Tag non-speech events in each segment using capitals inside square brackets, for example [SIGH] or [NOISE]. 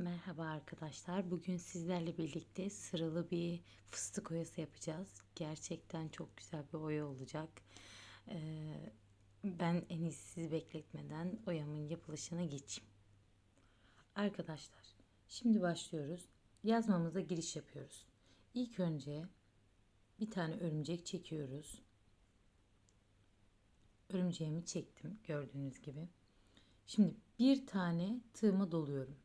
Merhaba arkadaşlar. Bugün sizlerle birlikte sıralı bir fıstık oyası yapacağız. Gerçekten çok güzel bir oya olacak. Ee, ben en iyisi sizi bekletmeden oyamın yapılışına geçeyim. Arkadaşlar, şimdi başlıyoruz. Yazmamıza giriş yapıyoruz. İlk önce bir tane örümcek çekiyoruz. Örümceğimi çektim gördüğünüz gibi. Şimdi bir tane tığıma doluyorum.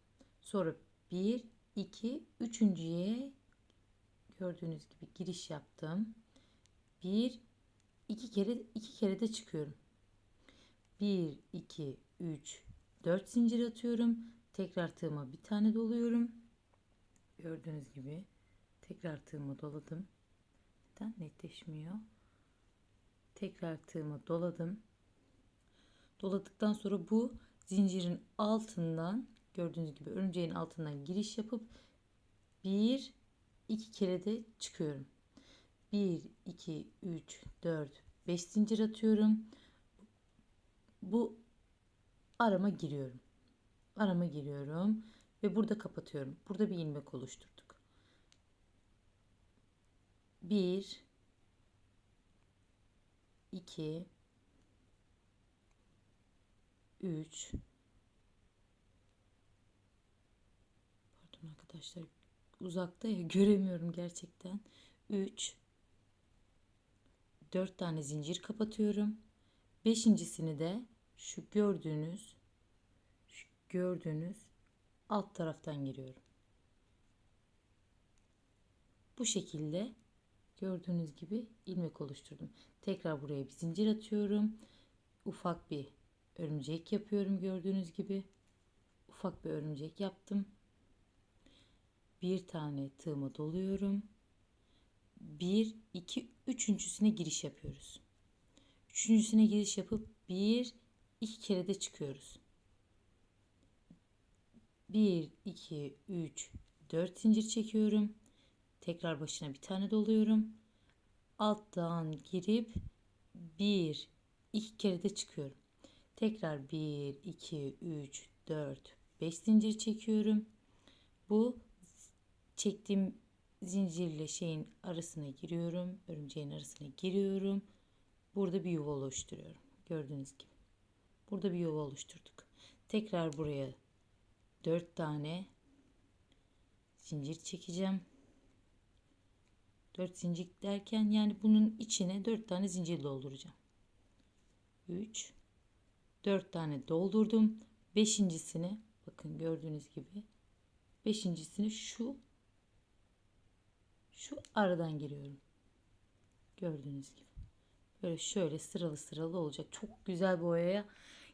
Sonra 1, 2, üçüncüye gördüğünüz gibi giriş yaptım. 1, 2 kere iki kere de çıkıyorum. 1, 2, 3, 4 zincir atıyorum. Tekrar tığıma bir tane doluyorum. Gördüğünüz gibi tekrar tığıma doladım. Neden netleşmiyor? Tekrar tığıma doladım. Doladıktan sonra bu zincirin altından gördüğünüz gibi örümceğin altından giriş yapıp bir iki kere de çıkıyorum. 1 2 3 4 5 zincir atıyorum. Bu arama giriyorum. Arama giriyorum ve burada kapatıyorum. Burada bir ilmek oluşturduk. 1 2 3 Pardon arkadaşlar uzakta ya göremiyorum gerçekten. 3 4 tane zincir kapatıyorum. Beşincisini de şu gördüğünüz şu gördüğünüz alt taraftan giriyorum. Bu şekilde gördüğünüz gibi ilmek oluşturdum. Tekrar buraya bir zincir atıyorum. Ufak bir örümcek yapıyorum gördüğünüz gibi. Ufak bir örümcek yaptım. Bir tane tığıma doluyorum. Bir, iki, üçüncüsüne giriş yapıyoruz. Üçüncüsüne giriş yapıp bir, iki kere de çıkıyoruz. Bir, iki, üç, dört zincir çekiyorum. Tekrar başına bir tane doluyorum. Alttan girip bir, iki kere de çıkıyorum. Tekrar 1, 2, 3, 4, 5 zincir çekiyorum. Bu çektiğim zincirle şeyin arasına giriyorum. Örümceğin arasına giriyorum. Burada bir yuva oluşturuyorum. Gördüğünüz gibi. Burada bir yuva oluşturduk. Tekrar buraya 4 tane zincir çekeceğim. 4 zincir derken yani bunun içine 4 tane zincir dolduracağım. 3 4 tane doldurdum. Beşincisini bakın gördüğünüz gibi beşincisini şu şu aradan giriyorum. Gördüğünüz gibi. Böyle şöyle sıralı sıralı olacak. Çok güzel boyaya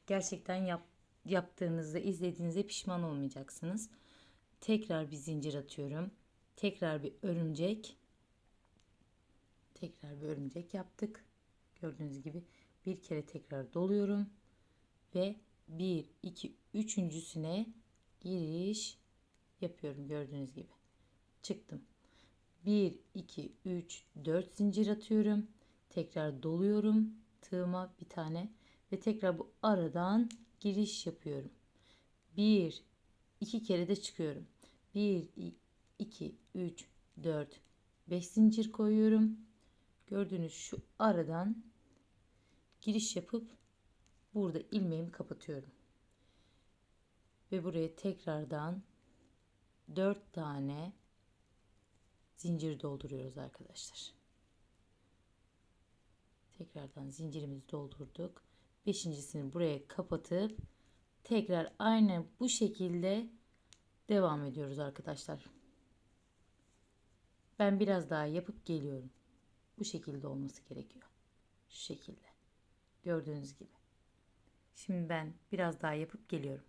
gerçekten yap, yaptığınızda izlediğinizde pişman olmayacaksınız. Tekrar bir zincir atıyorum. Tekrar bir örümcek. Tekrar bir örümcek yaptık. Gördüğünüz gibi bir kere tekrar doluyorum ve 1 2 üçüncüsüne giriş yapıyorum gördüğünüz gibi. Çıktım. 1 2 3 4 zincir atıyorum. Tekrar doluyorum tığıma bir tane ve tekrar bu aradan giriş yapıyorum. 1 2 kere de çıkıyorum. 1 2 3 4 5 zincir koyuyorum. Gördüğünüz şu aradan giriş yapıp burada ilmeğimi kapatıyorum. Ve buraya tekrardan 4 tane zincir dolduruyoruz arkadaşlar. Tekrardan zincirimizi doldurduk. Beşincisini buraya kapatıp tekrar aynı bu şekilde devam ediyoruz arkadaşlar. Ben biraz daha yapıp geliyorum. Bu şekilde olması gerekiyor. Şu şekilde. Gördüğünüz gibi. Şimdi ben biraz daha yapıp geliyorum.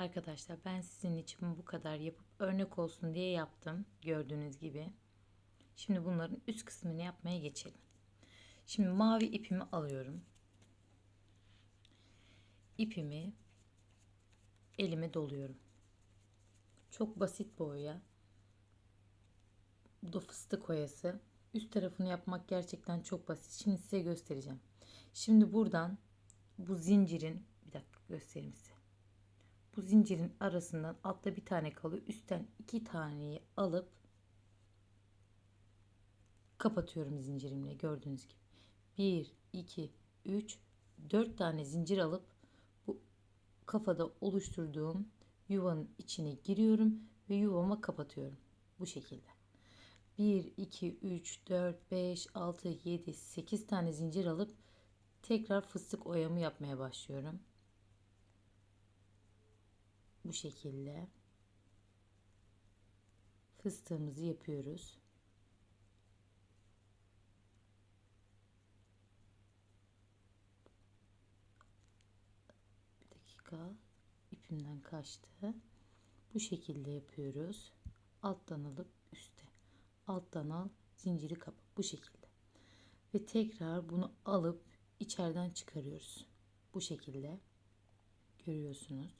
Arkadaşlar ben sizin için bu kadar yapıp örnek olsun diye yaptım. Gördüğünüz gibi. Şimdi bunların üst kısmını yapmaya geçelim. Şimdi mavi ipimi alıyorum. İpimi elime doluyorum. Çok basit boya. Bu da fıstık oyası. Üst tarafını yapmak gerçekten çok basit. Şimdi size göstereceğim. Şimdi buradan bu zincirin bir dakika göstereyim size. Bu zincirin arasından altta bir tane kalıyor. Üstten iki taneyi alıp kapatıyorum zincirimle gördüğünüz gibi. 1, 2, 3, 4 tane zincir alıp bu kafada oluşturduğum yuvanın içine giriyorum ve yuvama kapatıyorum. Bu şekilde. 1, 2, 3, 4, 5, 6, 7, 8 tane zincir alıp tekrar fıstık oyamı yapmaya başlıyorum. Bu şekilde fıstığımızı yapıyoruz. Bir dakika ipimden kaçtı. Bu şekilde yapıyoruz. Alttan alıp üste. Alttan al, zinciri kapa. Bu şekilde. Ve tekrar bunu alıp içeriden çıkarıyoruz. Bu şekilde görüyorsunuz.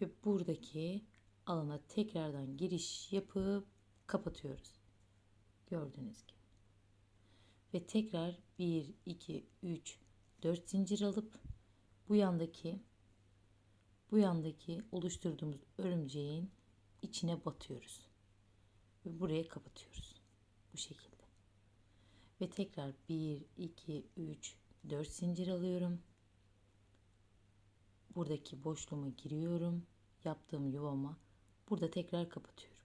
Ve buradaki alana tekrardan giriş yapıp kapatıyoruz. Gördüğünüz gibi. Ve tekrar 1, 2, 3, 4 zincir alıp bu yandaki bu yandaki oluşturduğumuz örümceğin içine batıyoruz. Ve buraya kapatıyoruz. Bu şekilde. Ve tekrar 1, 2, 3, 4 zincir alıyorum. Buradaki boşluğuma giriyorum. Yaptığım yuvama. Burada tekrar kapatıyorum.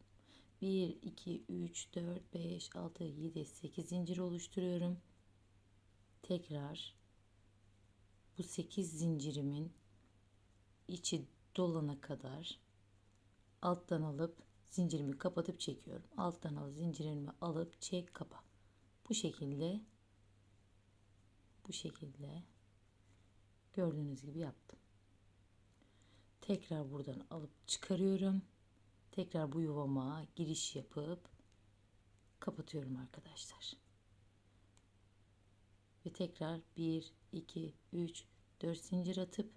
1, 2, 3, 4, 5, 6, 7, 8 zincir oluşturuyorum. Tekrar bu 8 zincirimin içi dolana kadar alttan alıp zincirimi kapatıp çekiyorum. Alttan al zincirimi alıp çek kapa. Bu şekilde bu şekilde gördüğünüz gibi yaptım. Tekrar buradan alıp çıkarıyorum. Tekrar bu yuvama giriş yapıp kapatıyorum arkadaşlar. Ve tekrar 1 2 3 4 zincir atıp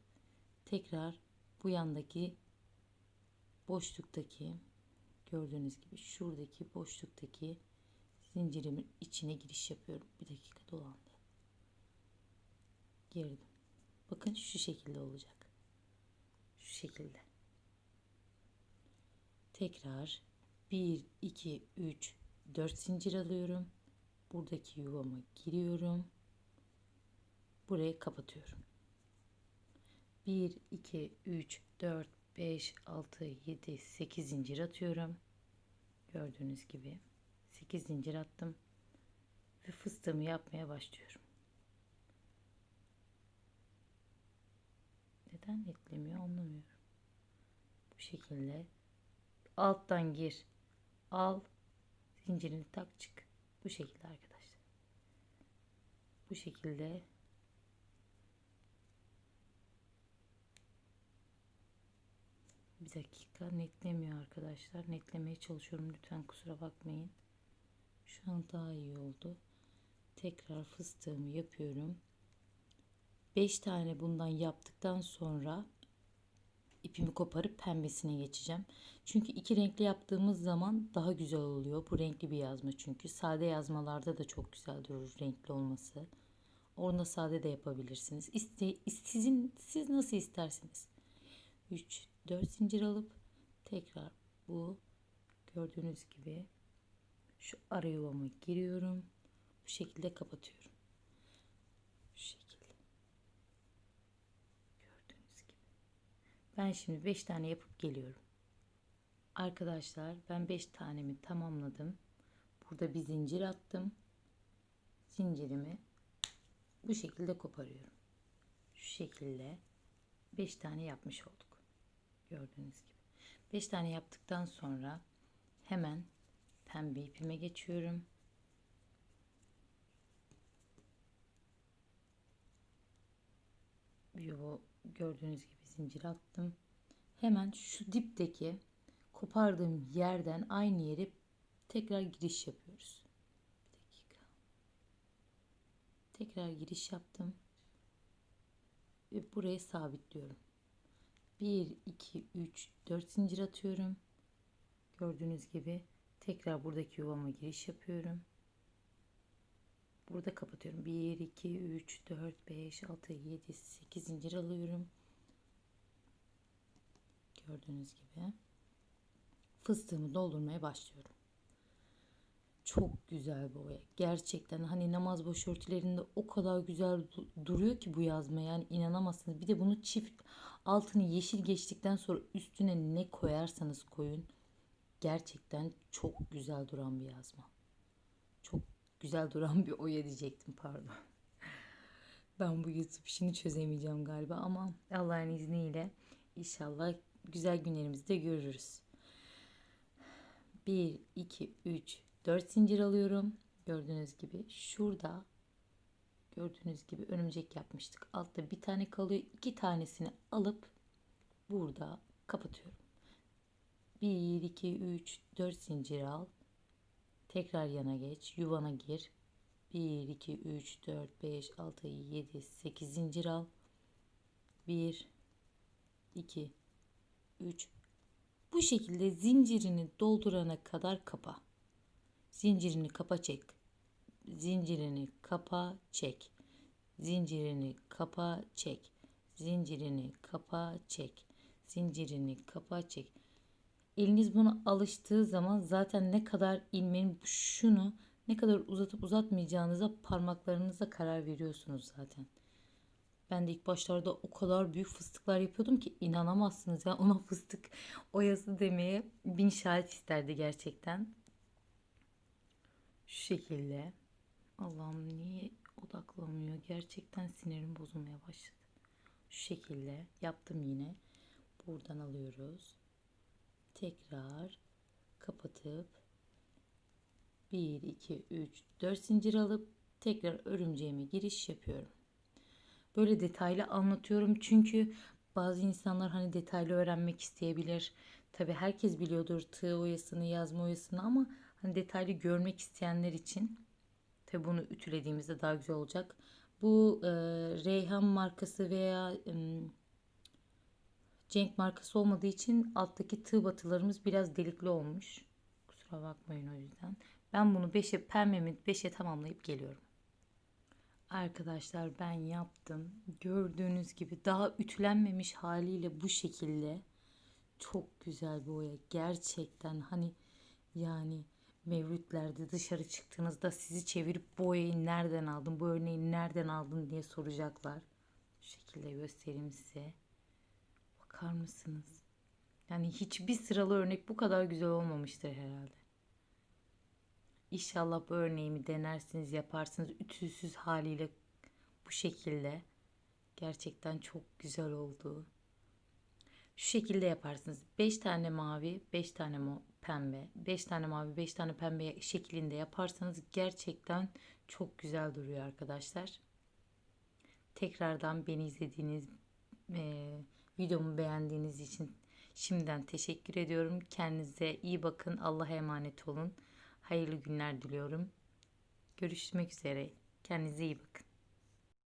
tekrar bu yandaki boşluktaki gördüğünüz gibi şuradaki boşluktaki zincirimin içine giriş yapıyorum. Bir dakika dolandı. Girdim. Bakın şu şekilde olacak. Şu şekilde. Tekrar 1 2 3 4 zincir alıyorum. Buradaki yuvama giriyorum. Burayı kapatıyorum. 1 2 3 4 5 6 7 8 zincir atıyorum. Gördüğünüz gibi 8 zincir attım ve fıstığımı yapmaya başlıyorum. Neden netlemiyor anlamıyorum. Bu şekilde alttan gir, al, zincirini tak çık. Bu şekilde arkadaşlar. Bu şekilde Bir dakika netlemiyor arkadaşlar. Netlemeye çalışıyorum. Lütfen kusura bakmayın. Şu an daha iyi oldu. Tekrar fıstığımı yapıyorum. 5 tane bundan yaptıktan sonra ipimi koparıp pembesine geçeceğim. Çünkü iki renkli yaptığımız zaman daha güzel oluyor. Bu renkli bir yazma çünkü. Sade yazmalarda da çok güzel durur renkli olması. Orada sade de yapabilirsiniz. İste, sizin siz nasıl isterseniz. 3 4 zincir alıp tekrar bu gördüğünüz gibi şu ara yuvama giriyorum. Bu şekilde kapatıyorum. Şu şekilde. Gördüğünüz gibi. Ben şimdi 5 tane yapıp geliyorum. Arkadaşlar ben 5 tanemi tamamladım. Burada bir zincir attım. Zincirimi bu şekilde koparıyorum. Şu şekilde 5 tane yapmış olduk. Gördüğünüz gibi. 5 tane yaptıktan sonra hemen pembe ipime geçiyorum. Yo, gördüğünüz gibi zincir attım. Hemen şu dipteki kopardığım yerden aynı yere tekrar giriş yapıyoruz. Bir dakika. Tekrar giriş yaptım. Ve buraya sabitliyorum. 1 2 3 4 zincir atıyorum. Gördüğünüz gibi tekrar buradaki yuvama giriş yapıyorum. Burada kapatıyorum. 1 2 3 4 5 6 7 8 zincir alıyorum. Gördüğünüz gibi. Fıstığımı doldurmaya başlıyorum. Çok güzel bu boya. Gerçekten hani namaz başörtülerinde o kadar güzel du- duruyor ki bu yazma yani inanamazsınız. Bir de bunu çift altını yeşil geçtikten sonra üstüne ne koyarsanız koyun gerçekten çok güzel duran bir yazma. Çok güzel duran bir oya diyecektim pardon. Ben bu YouTube işini çözemeyeceğim galiba ama Allah'ın izniyle inşallah güzel günlerimizi de görürüz. 1, 2, 3, 4 zincir alıyorum. Gördüğünüz gibi şurada gördüğünüz gibi örümcek yapmıştık. Altta bir tane kalıyor. iki tanesini alıp burada kapatıyorum. 1, 2, 3, 4 zincir al. Tekrar yana geç. Yuvana gir. 1, 2, 3, 4, 5, 6, 7, 8 zincir al. 1, 2, 3. Bu şekilde zincirini doldurana kadar kapa. Zincirini kapa çek. Zincirini kapa çek. Zincirini kapa çek. Zincirini kapa çek. Zincirini kapa çek. Eliniz buna alıştığı zaman zaten ne kadar ilmeğin şunu ne kadar uzatıp uzatmayacağınıza parmaklarınıza karar veriyorsunuz zaten. Ben de ilk başlarda o kadar büyük fıstıklar yapıyordum ki inanamazsınız ya [LAUGHS] ona fıstık oyası demeye bin şahit isterdi gerçekten. Şu şekilde. Allah'ım niye odaklamıyor? Gerçekten sinirim bozulmaya başladı. Şu şekilde yaptım yine. Buradan alıyoruz. Tekrar kapatıp 1, 2, 3, 4 zincir alıp tekrar örümceğime giriş yapıyorum. Böyle detaylı anlatıyorum çünkü bazı insanlar hani detaylı öğrenmek isteyebilir. Tabi herkes biliyordur tığ oyasını, yazma oyasını ama hani detaylı görmek isteyenler için tabi bunu ütülediğimizde daha güzel olacak. Bu e, Reyhan markası veya e, Cenk markası olmadığı için alttaki tığ batılarımız biraz delikli olmuş. Kusura bakmayın o yüzden. Ben bunu 5'e pembemi 5'e tamamlayıp geliyorum. Arkadaşlar ben yaptım. Gördüğünüz gibi daha ütülenmemiş haliyle bu şekilde çok güzel bir boya. Gerçekten hani yani mevlütlerde dışarı çıktığınızda sizi çevirip bu boyayı nereden aldın, bu örneği nereden aldın diye soracaklar. Şu şekilde göstereyim size. Bakar mısınız? Yani hiçbir sıralı örnek bu kadar güzel olmamıştır herhalde. İnşallah bu örneğimi denersiniz, yaparsınız ütüsüz haliyle bu şekilde. Gerçekten çok güzel oldu. Şu şekilde yaparsınız. 5 tane mavi, 5 tane pembe, 5 tane mavi, 5 tane pembe şeklinde yaparsanız gerçekten çok güzel duruyor arkadaşlar. Tekrardan beni izlediğiniz e, videomu beğendiğiniz için şimdiden teşekkür ediyorum. Kendinize iyi bakın. Allah'a emanet olun. Hayırlı günler diliyorum. Görüşmek üzere. Kendinize iyi bakın.